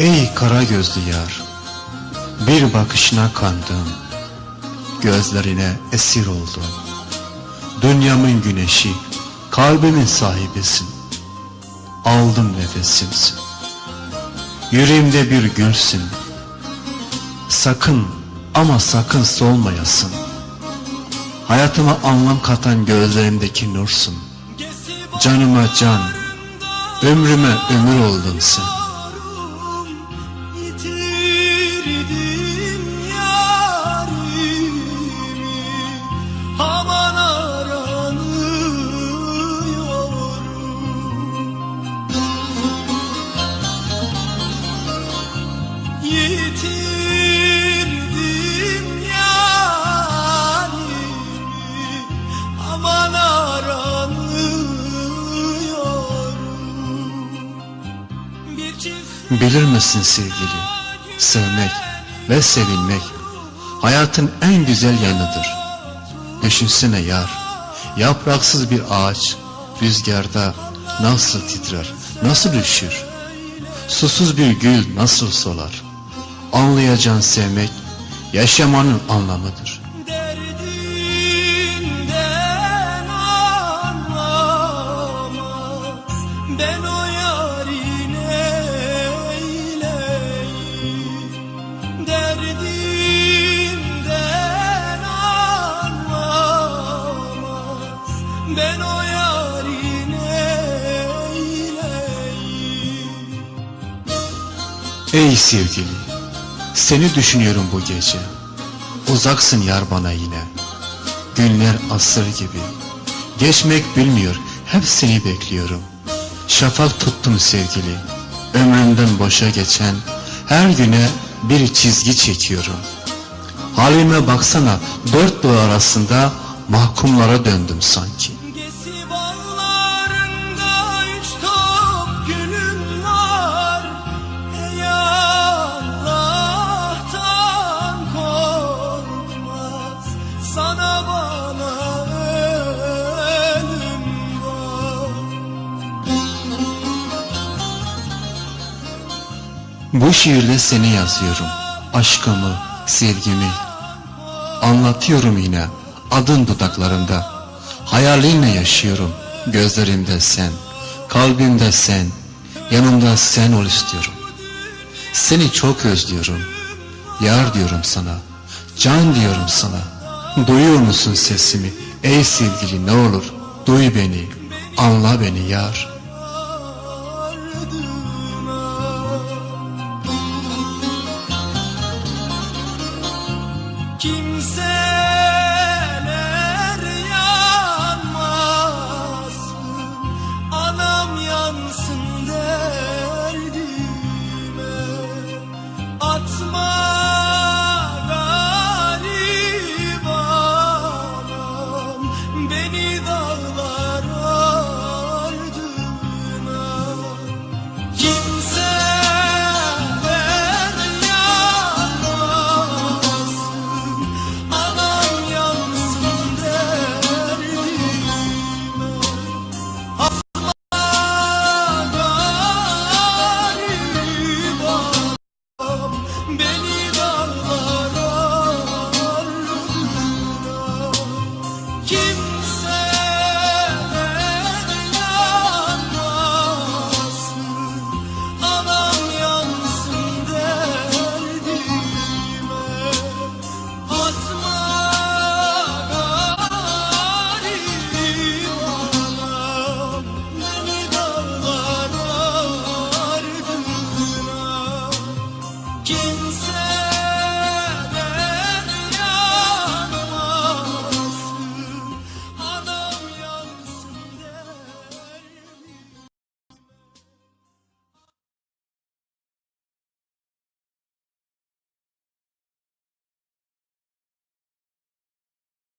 Ey kara gözlü yar Bir bakışına kandım Gözlerine esir oldum. Dünyamın güneşi Kalbimin sahibisin Aldım nefesimsin. Yüreğimde bir gülsün Sakın ama sakın solmayasın. Hayatıma anlam katan gözlerimdeki nursun. Canıma can Ömrüme ömür oldun sen Bilir misin sevgili. Sevmek ve sevilmek Hayatın en güzel yanıdır. Düşünsene yar Yapraksız bir ağaç Rüzgarda nasıl titrer Nasıl üşür? Susuz bir gül nasıl solar? Anlayacağın sevmek Yaşamanın anlamıdır Ey sevgili Seni düşünüyorum bu gece. Uzaksın yar bana yine. Günler asır gibi. Geçmek bilmiyor Hep seni bekliyorum. Şafak tuttum sevgili. Ömrümden boşa geçen Her güne bir çizgi çekiyorum. Halime baksana Dört duvar arasında Mahkumlara döndüm sanki Bu şiirde seni yazıyorum. Aşkımı, sevgimi. Anlatıyorum yine Adın dudaklarımda Hayalinle yaşıyorum. Gözlerimde sen Kalbimde sen. Yanımda sen ol istiyorum. Seni çok özlüyorum. Yar diyorum sana Can diyorum sana. Duyuyor musun sesimi? Ey sevgili ne olur Duy beni. Anla beni yar 今生